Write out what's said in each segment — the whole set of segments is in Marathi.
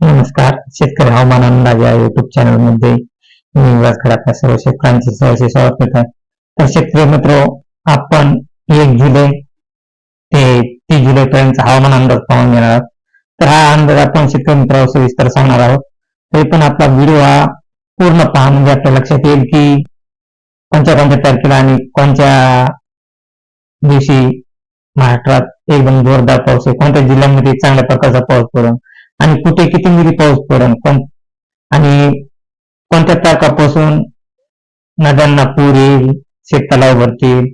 नमस्कार. शेतकरी हवामान अंदाज या युट्यूब चॅनलमध्ये मी आपल्या सर्व शेतकऱ्यांचे सहर्ष स्वागत करत आहे. तर शेतकरी मित्र आपण एक जुलै ते तीस जुलै पर्यंत हवामान अंदाज पाहून घेणार आहोत. तर हा अंदाज आपण शेतकरी मित्रांवर सविस्तर सांगणार आहोत. तरी पण आपला व्हिडिओ हा पूर्ण पहा. म्हणजे आपल्या लक्षात येईल की कोणत्या कोणत्या तारखेला आणि कोणत्या दिवशी महाराष्ट्रात एकदम जोरदार पाऊस आहे. कोणत्या जिल्ह्यांमध्ये चांगल्या प्रकारचा पाऊस पडून आणि कुठे किती मिरी पाऊस पडेल पण आणि कोणत्या तारखापासून नद्यांना पूर येईल शेततलाव भरतील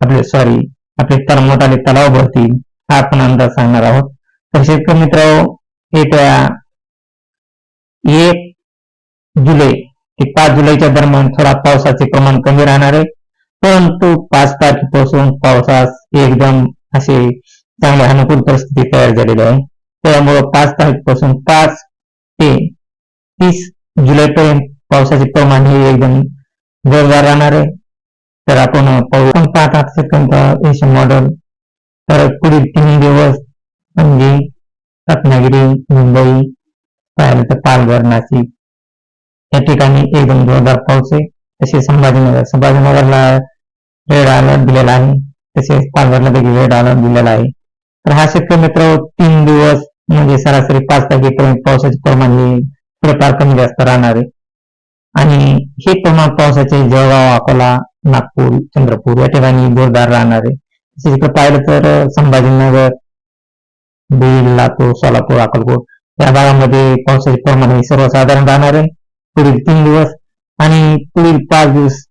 आपले सॉरी आपले तर मोठाले तलाव भरतील हा आपण अंदाज सांगणार आहोत. तर शेतकरी मित्र येत्या एक जुलै ते पाच जुलैच्या दरम्यान थोडा पावसाचे प्रमाण कमी राहणार आहे. परंतु पाच तारखेपासून पावसास एकदम असे चांगले अनुकूल परिस्थिती तयार झालेली आहे. त्यामुळं पाच तारखेपासून पाच ते तीस जुलैपर्यंत पावसाचे प्रमाण हे एकदम जोरदार राहणार आहे. तर आपण पाहू. पण पाहत आहात सेकंद एशियन मॉडेल. तर पुढील तीन दिवस म्हणजे रत्नागिरी मुंबई पाहिलं तर पालघर नाशिक या ठिकाणी एकदम जोरदार पाऊस आहे. तसेच संभाजीनगर. संभाजीनगरला रेड अलर्ट दिलेला आहे. तसेच पालघरला देखील रेड अलर्ट दिलेला आहे. तर हा शेतकरी मित्र तीन दिवस म्हणजे सरासरी पाच तारखेपर्यंत पावसाचे प्रमाण हे थोडेफार कमी जास्त राहणार आहे. आणि हे प्रमाण पावसाचे जळगाव अकोला नागपूर चंद्रपूर या ठिकाणी जोरदार राहणार आहे. तसेच इकडे पाहिलं तर संभाजीनगर बीड लातूर सोलापूर अकोलपूर या भागामध्ये पावसाचे प्रमाण हे सर्वसाधारण राहणार आहे. पुढील तीन दिवस आणि पुढील पाच दिवस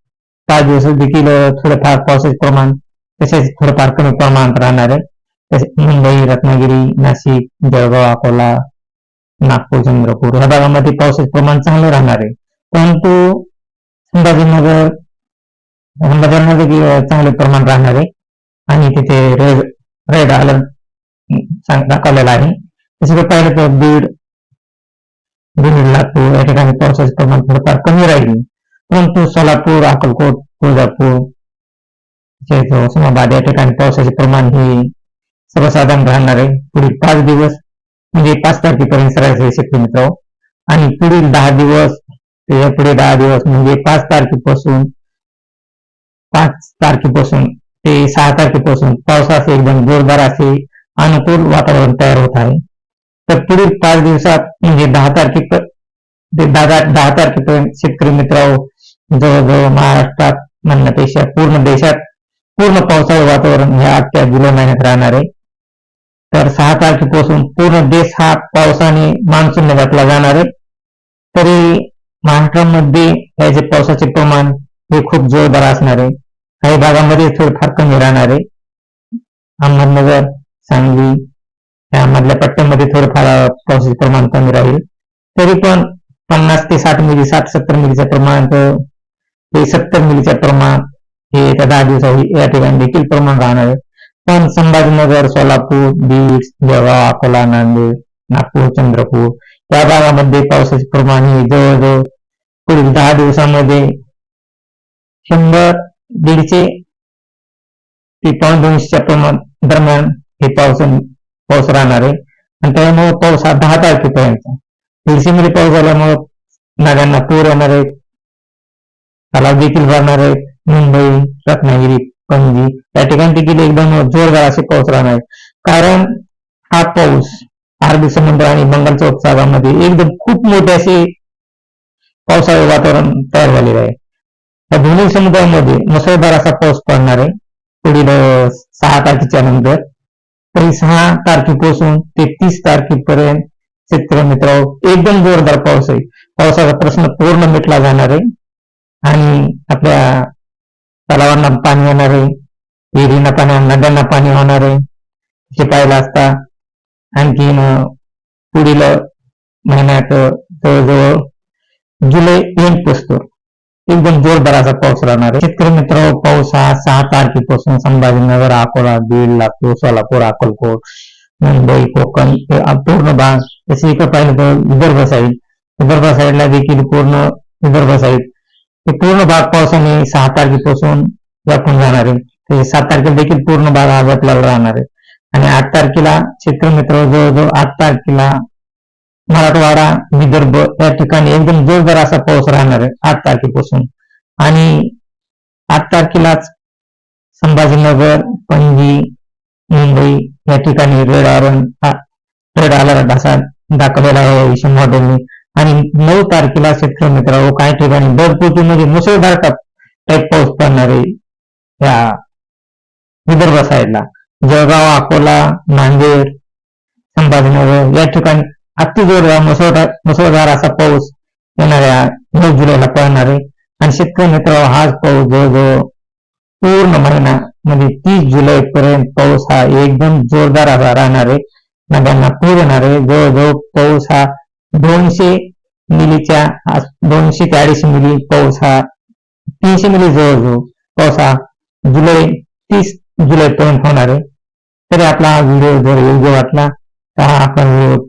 पाच दिवस देखील थोडंफार पावसाचे प्रमाण तसेच थोडंफार कमी प्रमाणात राहणार आहे. मुंबई रत्नागिरी नाशिक जळगाव अकोला नागपूर चंद्रपूर या भागामध्ये पावसाचे प्रमाण चांगलं राहणार आहे. परंतु संभाजीनगर संभाजीनगर चांगले प्रमाण राहणार आहे. आणि तिथे रेड रेड अलर्ट दाखवलेला आहे. तसं पाहिलं तर बीड बीड लातूर या ठिकाणी पावसाचे प्रमाण थोडंफार कमी राहील. परंतु सोलापूर अक्कलकोट तुळजापूर उस्मानाबाद या ठिकाणी पावसाचे प्रमाण हे सर्वसाधारण राहणार आहे पुढील पाच दिवस, म्हणजे पाच तारखेपर्यंत सरासरी शेतकरी मित्र आणि पुढील दहा दिवस, ते पुढे दहा दिवस, म्हणजे पाच तारखेपासून पाच तारखेपासून ते सहा तारखेपासून पावसाचे एकदम जोरदार असे अनुकूल वातावरण तयार होत आहे. तर पुढील पाच दिवसात, म्हणजे दहा तारखे ते दहा दहा तारखेपर्यंत शेतकरी मित्र जवळजवळ महाराष्ट्रात, म्हणण्यापेक्षा पूर्ण देशात, पूर्ण पावसाळी वातावरण ह्या अख्ख्या जुलै महिन्यात राहणार आहे. तर सहा तारखेपासून पूर्ण देश हा पावसाने मान्सूनने व्यापला जाणार आहे. तरी महाराष्ट्रामध्ये याचे पावसाचे प्रमाण हे खूप जोरदार असणार आहे. काही भागामध्ये थोडेफार कमी राहणार आहे. अहमदनगर सांगली यामधल्या पट्ट्यामध्ये थोडंफार पावसाचे प्रमाण कमी राहील. तरी पण पन्नास ते साठ मिली साठ सत्तर मिलीचं प्रमाण ते सत्तर मिलीचं प्रमाण हे त्या दहा दिवसाही या ठिकाणी देखील प्रमाण राहणार आहे. पण संभाजीनगर सोलापूर बीड जळगाव अकोला नांदेड नागपूर चंद्रपूर या भागामध्ये पावसाचे प्रमाण हे जवळजवळ पुढील दहा दिवसामध्ये शंभर दीडशे ते पाऊण दोनशेच्या प्रमाण दरम्यान हे पाऊस पाऊस राहणार आहे. आणि त्यामुळे पाऊस हा दहा तारखेपर्यंत. दीडशे मध्ये पाऊस झाल्यामुळे नद्यांना पूर येणार आहेत. तलाव देखील भरणार आहेत. मुंबई रत्नागिरी पणजी या ठिकाणी देखील एकदम जोरदार असे पाऊस राहणार. आहे कारण हा पाऊस अरबी समुद्र आणि बंगालच्या उपसागरामध्ये एकदम खूप मोठे असे पावसाळे वातावरण तयार झालेलं आहे. या दोन्ही समुद्रामध्ये मुसळधार असा पाऊस पडणार आहे. पुढील सहा तारखेच्या नंतर. तरी सहा तारखेपासून ते तीस तारखेपर्यंत शेतकरी मित्र एकदम जोरदार पाऊस आहे. पावसाचा प्रश्न पूर्ण मिटला जाणार आहे. आणि आपल्या तलावांना पाणी येणार आहे विहिरींना पाणी नद्यांना पाणी होणार आहे हे पाहिलं असता आणखीन पुढील महिन्यात जवळजवळ जुलै एंड पोचतो एकदम जोरदार असा पाऊस राहणार आहे. शेतकरी मित्र पाऊस हा सहा तारखेपासून संभाजीनगर अकोला बीड लातूर सोलापूर अकोलकोट मुंबई कोकण पूर्ण भाग तसे इकडे पाहिलं तर विदर्भ साईड विदर्भ साईडला देखील पूर्ण विदर्भ साईड हे पूर्ण भाग पावसाने सहा तारखेपासून व्यापून जाणार आहे. ते सात तारखेला देखील पूर्ण भाग हा व्यापलेला राहणार आहे. आणि आठ तारखेला शेतकरी मित्र जवळजवळ आठ तारखेला मराठवाडा विदर्भ या ठिकाणी एकदम जोरदार असा पाऊस राहणार आहे आठ तारखेपासून. आणि आठ तारखेलाच संभाजीनगर पणजी मुंबई या ठिकाणी रेड ऑरेंज रेड अलर्ट असा दाखवलेला आहे. विषम मॉडेलने आणि नऊ तारखेला शेतकरी मित्रांनो काही ठिकाणी मध्ये मुसळधार टाईप पाऊस पडणार आहे या विदर्भ साईडला. जळगाव अकोला नांदेड संभाजीनगर या ठिकाणी अतिजोरदार मुसळधार मुसळधार असा पाऊस येणाऱ्या नऊ जुलैला पडणार आहे. आणि शेतकरी मित्र हाच पाऊस जवळजवळ पूर्ण महिना म्हणजे तीस जुलै पर्यंत पाऊस हा एकदम जोरदार असा राहणार आहे. नद्यांना पूर येणार आहे. जवळजवळ पाऊस हा दोनशे मिलीच्या दोनशे ते अडीचशे मिली पाऊस हा तीनशे मिली जवळजवळ पाऊस हा जुलै तीस जुलै पर्यंत होणार आहे. तरी आपला हा व्हिडिओ जर योग्य वाटला तर हा आपण व्हिडिओ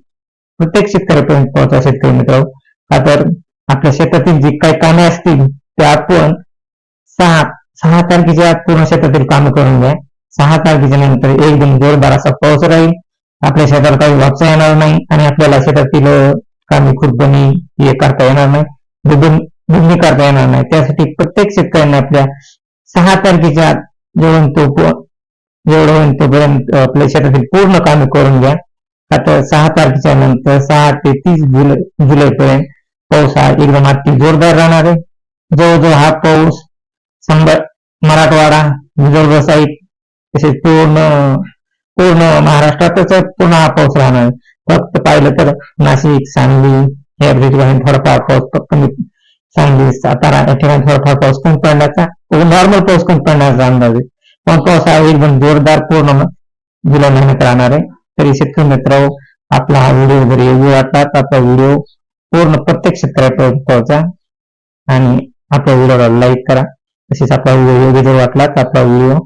प्रत्येक शेतकऱ्यापर्यंत पोहोचा शेतकरी मित्र का तर आपल्या शेतातील जी काही कामे असतील ते आपण सहा सहा तारखेच्या पूर्ण शेतातील कामं करून घ्या. सहा तारखेच्या नंतर एकदम जोरदार असा पाऊस राहील. आपल्या शेतात काही वापसा येणार नाही आणि आपल्याला शेतातील कामे खुरपणी हे करता येणार नाही दुधन दुधणी करता येणार नाही. त्यासाठी प्रत्येक शेतकऱ्यांनी आपल्या सहा तारखेच्या जेवण तो जेवढं होईल तोपर्यंत आपल्या शेतातील पूर्ण कामे करून घ्या. आता सहा तारखेच्या नंतर सहा ते तीस जुलै जुलैपर्यंत पाऊस हा एकदम अति जोरदार राहणार आहे. जवळजवळ हा पाऊस संभा मराठवाडा विदर्भ साईड तसेच पूर्ण पूर्ण महाराष्ट्रातच पूर्ण हा पाऊस राहणार आहे. फक्त पाहिलं तर नाशिक सांगली या ठिकाणी थोडाफार पाऊस कमी सांगली सातारा या ठिकाणी थोडाफार पाऊस कमी पडण्याचा नॉर्मल पाऊस कमी पडण्याचा अंदाज आहे. पण पाऊस हा एकदम जोरदार पूर्ण जुलै महिन्यात राहणार आहे. तरी शेतकरी मित्र आपला हा व्हिडिओ जर योग्य वाटला तर आपला व्हिडिओ पूर्ण प्रत्येक शेतकऱ्यापर्यंत पोहोचा आणि आपल्या व्हिडिओला लाईक करा. तसेच आपला व्हिडिओ योग्य जर वाटला तर आपला व्हिडिओ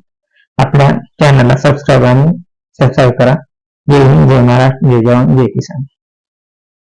आपल्या चॅनलला सबस्क्राईब आणि सबस्क्राईब करा. yılın üzerine olarak bir yol 7.